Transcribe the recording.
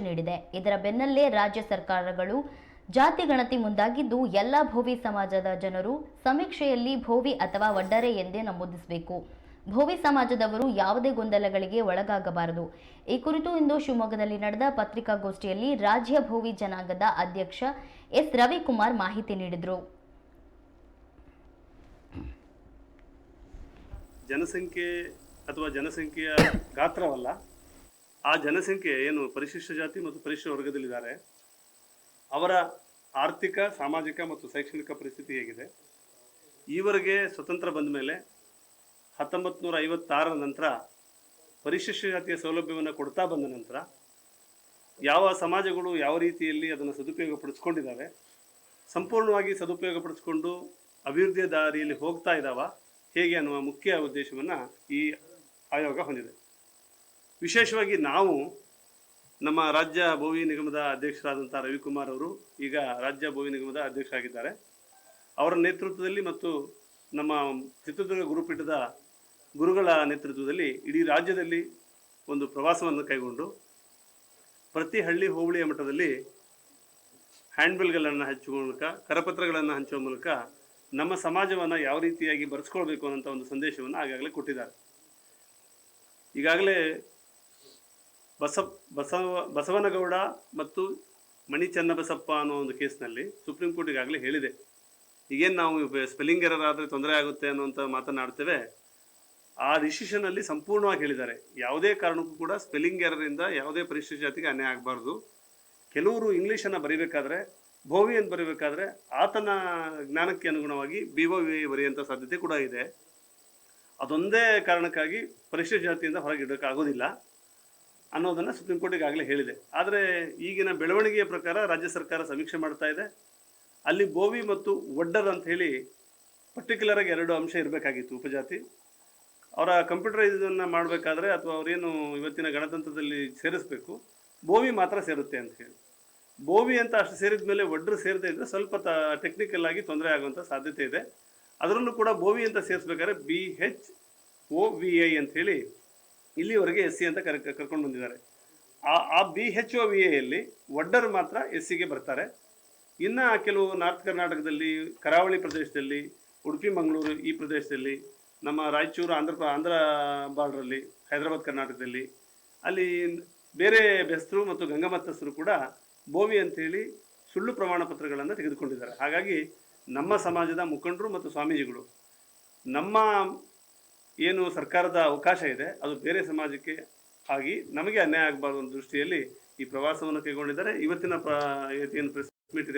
ನೀಡಿದೆ. ಇದರ ಬೆನ್ನಲ್ಲೇ ರಾಜ್ಯ ಸರ್ಕಾರಗಳು ಜಾತಿ ಗಣತಿ ಮುಂದಾಗಿದ್ದು, ಎಲ್ಲ ಭೋವಿ ಸಮಾಜದ ಜನರು ಸಮೀಕ್ಷೆಯಲ್ಲಿ ಭೋವಿ ಅಥವಾ ಒಡ್ಡರೆ ಎಂದೇ ನಮೂದಿಸಬೇಕು. ಭೋವಿ ಸಮಾಜದವರು ಯಾವುದೇ ಗೊಂದಲಗಳಿಗೆ ಒಳಗಾಗಬಾರದು. ಈ ಕುರಿತು ಇಂದು ಶಿವಮೊಗ್ಗದಲ್ಲಿ ನಡೆದ ಪತ್ರಿಕಾಗೋಷ್ಠಿಯಲ್ಲಿ ರಾಜ್ಯ ಭೋವಿ ಜನಾಂಗದ ಅಧ್ಯಕ್ಷ ಎಸ್. ರವಿಕುಮಾರ್ ಮಾಹಿತಿ ನೀಡಿದರು. ಜನಸಂಖ್ಯೆ ಅಥವಾ ಜನಸಂಖ್ಯೆಯ ಗಾತ್ರವಲ್ಲ ಆ ಜನಸಂಖ್ಯೆ ಏನು ಪರಿಶಿಷ್ಟ ಜಾತಿ ಮತ್ತು ಪರಿಶಿಷ್ಟ ವರ್ಗದಲ್ಲಿದ್ದಾರೆ, ಅವರ ಆರ್ಥಿಕ, ಸಾಮಾಜಿಕ ಮತ್ತು ಶೈಕ್ಷಣಿಕ ಪರಿಸ್ಥಿತಿ ಹೇಗಿದೆ. ಈವರೆಗೆ ಸ್ವತಂತ್ರ ಬಂದ ಮೇಲೆ ಹತ್ತೊಂಬತ್ತು ನೂರ ನಂತರ ಪರಿಶಿಷ್ಟ ಜಾತಿಯ ಸೌಲಭ್ಯವನ್ನು ಕೊಡ್ತಾ ಬಂದ ನಂತರ ಯಾವ ಸಮಾಜಗಳು ಯಾವ ರೀತಿಯಲ್ಲಿ ಅದನ್ನು ಸದುಪಯೋಗಪಡಿಸ್ಕೊಂಡಿದ್ದಾವೆ, ಸಂಪೂರ್ಣವಾಗಿ ಸದುಪಯೋಗಪಡಿಸ್ಕೊಂಡು ಅಭಿವೃದ್ಧಿಯ ದಾರಿಯಲ್ಲಿ ಹೋಗ್ತಾ ಇದ್ದಾವ, ಹೇಗೆ ಅನ್ನುವ ಮುಖ್ಯ ಉದ್ದೇಶವನ್ನು ಈ ಆಯೋಗ ಹೊಂದಿದೆ. ವಿಶೇಷವಾಗಿ ನಾವು ನಮ್ಮ ರಾಜ್ಯ ಭೋವಿ ನಿಗಮದ ಅಧ್ಯಕ್ಷರಾದಂಥ ರವಿಕುಮಾರ್ ಅವರು ಈಗ ರಾಜ್ಯ ಭೋವಿ ನಿಗಮದ ಅಧ್ಯಕ್ಷರಾಗಿದ್ದಾರೆ. ಅವರ ನೇತೃತ್ವದಲ್ಲಿ ಮತ್ತು ನಮ್ಮ ಚಿತ್ರದುರ್ಗ ಗುರುಪೀಠದ ಗುರುಗಳ ನೇತೃತ್ವದಲ್ಲಿ ಇಡೀ ರಾಜ್ಯದಲ್ಲಿ ಒಂದು ಪ್ರವಾಸವನ್ನು ಕೈಗೊಂಡು ಪ್ರತಿ ಹಳ್ಳಿ ಹೋಬಳಿಯ ಮಟ್ಟದಲ್ಲಿ ಹ್ಯಾಂಡ್ಬಿಲ್ಗಳನ್ನು ಹಚ್ಚುವ ಮೂಲಕ, ಕರಪತ್ರಗಳನ್ನು ಹಂಚುವ ಮೂಲಕ ನಮ್ಮ ಸಮಾಜವನ್ನು ಯಾವ ರೀತಿಯಾಗಿ ಬರೆಸ್ಕೊಳ್ಬೇಕು ಅನ್ನೋಂಥ ಒಂದು ಸಂದೇಶವನ್ನು ಆಗಾಗಲೇ ಕೊಟ್ಟಿದ್ದಾರೆ. ಈಗಾಗಲೇ ಬಸ ಬಸವ, ಬಸವನಗೌಡ ಮತ್ತು ಮಣಿ ಚನ್ನಬಸಪ್ಪ ಅನ್ನೋ ಒಂದು ಕೇಸ್ನಲ್ಲಿ ಸುಪ್ರೀಂ ಕೋರ್ಟ್ ಈಗಾಗಲೇ ಹೇಳಿದೆ. ಈಗೇನು ನಾವು ಸ್ಪೆಲ್ಲಿಂಗ್ ಎರರ್ ಆದರೆ ತೊಂದರೆ ಆಗುತ್ತೆ ಅನ್ನೋಂಥ ಮಾತನಾಡ್ತೇವೆ. ಆ ಡಿಸಿಷನಲ್ಲಿ ಸಂಪೂರ್ಣವಾಗಿ ಹೇಳಿದ್ದಾರೆ. ಯಾವುದೇ ಕಾರಣಕ್ಕೂ ಕೂಡ ಸ್ಪೆಲ್ಲಿಂಗ್ ಎರರಿಂದ ಯಾವುದೇ ಪರಿಶಿಷ್ಟ ಜಾತಿಗೆ ಅನ್ಯಾಯ ಆಗಬಾರ್ದು. ಕೆಲವರು ಇಂಗ್ಲೀಷನ್ನು ಬರೀಬೇಕಾದ್ರೆ ಅಂತ ಬರೀಬೇಕಾದ್ರೆ ಆತನ ಜ್ಞಾನಕ್ಕೆ ಅನುಗುಣವಾಗಿ ಬಿ ಒ ವಿ ಬರೆಯುವಂಥ ಸಾಧ್ಯತೆ ಕೂಡ ಇದೆ. ಅದೊಂದೇ ಕಾರಣಕ್ಕಾಗಿ ಪರಿಶಿಷ್ಟ ಜಾತಿಯಿಂದ ಹೊರಗಿಡೋಕ್ಕಾಗೋದಿಲ್ಲ ಅನ್ನೋದನ್ನು ಸುಪ್ರೀಂ ಕೋರ್ಟ್ ಈಗಾಗಲೇ ಹೇಳಿದೆ. ಆದರೆ ಈಗಿನ ಬೆಳವಣಿಗೆಯ ಪ್ರಕಾರ ರಾಜ್ಯ ಸರ್ಕಾರ ಸಮೀಕ್ಷೆ ಮಾಡ್ತಾ ಇದೆ. ಅಲ್ಲಿ ಬೋವಿ ಮತ್ತು ಒಡ್ಡರ್ ಅಂತ ಹೇಳಿ ಪರ್ಟಿಕ್ಯುಲರ್ ಆಗಿ ಎರಡು ಅಂಶ ಇರಬೇಕಾಗಿತ್ತು ಉಪಜಾತಿ. ಅವರ ಕಂಪ್ಯೂಟರೈಸನ್ನು ಮಾಡಬೇಕಾದ್ರೆ ಅಥವಾ ಅವರೇನು ಇವತ್ತಿನ ಗಣತಂತ್ರದಲ್ಲಿ ಸೇರಿಸಬೇಕು, ಬೋವಿ ಮಾತ್ರ ಸೇರುತ್ತೆ ಅಂತ ಹೇಳಿ. ಬೋವಿ ಅಂತ ಅಷ್ಟು ಸೇರಿದ ಮೇಲೆ ಒಡ್ರು ಸೇರದೇ ಇದ್ದರೆ ಸ್ವಲ್ಪ ತ ಟೆಕ್ನಿಕಲ್ ಆಗಿ ತೊಂದರೆ ಆಗುವಂಥ ಸಾಧ್ಯತೆ ಇದೆ. ಅದರಲ್ಲೂ ಕೂಡ ಬೋವಿ ಅಂತ ಸೇರಿಸ್ಬೇಕಾದ್ರೆ B H O V I ಅಂತ ಹೇಳಿ ಇಲ್ಲಿವರೆಗೆ ಎಸ್ ಸಿ ಅಂತ ಕರ್, ಕರ್ಕೊಂಡು ಬಂದಿದ್ದಾರೆ. ಆ ಆ ಬಿ ಹೆಚ್ ಒ ವಿ ಎಯಲ್ಲಿ ಒಡ್ಡರು ಮಾತ್ರ ಎಸ್ ಸಿಗೆ ಬರ್ತಾರೆ. ಇನ್ನು ಕೆಲವು ನಾರ್ತ್ ಕರ್ನಾಟಕದಲ್ಲಿ, ಕರಾವಳಿ ಪ್ರದೇಶದಲ್ಲಿ, ಉಡುಪಿ, ಮಂಗಳೂರು ಈ ಪ್ರದೇಶದಲ್ಲಿ, ನಮ್ಮ ರಾಯಚೂರು, ಆಂಧ್ರ ಆಂಧ್ರ ಬಾರ್ಡ್ರಲ್ಲಿ, ಹೈದರಾಬಾದ್ ಕರ್ನಾಟಕದಲ್ಲಿ, ಅಲ್ಲಿ ಬೇರೆ ಬೆಸ್ತರು ಮತ್ತು ಗಂಗಮತ್ತಸ್ಥರು ಕೂಡ ಬೋವಿ ಅಂತೇಳಿ ಸುಳ್ಳು ಪ್ರಮಾಣ ಪತ್ರಗಳನ್ನು ತೆಗೆದುಕೊಂಡಿದ್ದಾರೆ. ಹಾಗಾಗಿ ನಮ್ಮ ಸಮಾಜದ ಮುಖಂಡರು ಮತ್ತು ಸ್ವಾಮೀಜಿಗಳು ನಮ್ಮ ಏನು ಸರ್ಕಾರದ ಅವಕಾಶ ಇದೆ, ಅದು ಬೇರೆ ಸಮಾಜಕ್ಕೆ ಆಗಿ ನಮಗೆ ಅನ್ಯಾಯ ಆಗಬಾರ್ದು ಅನ್ನೋ ದೃಷ್ಟಿಯಲ್ಲಿ ಈ ಪ್ರವಾಸವನ್ನು ಕೈಗೊಂಡಿದ್ದಾರೆ. ಇವತ್ತಿನ ಪ್ರ ಏನು ಪ್ರೆಸ್ ಮೀಟ್ ಇದೆ.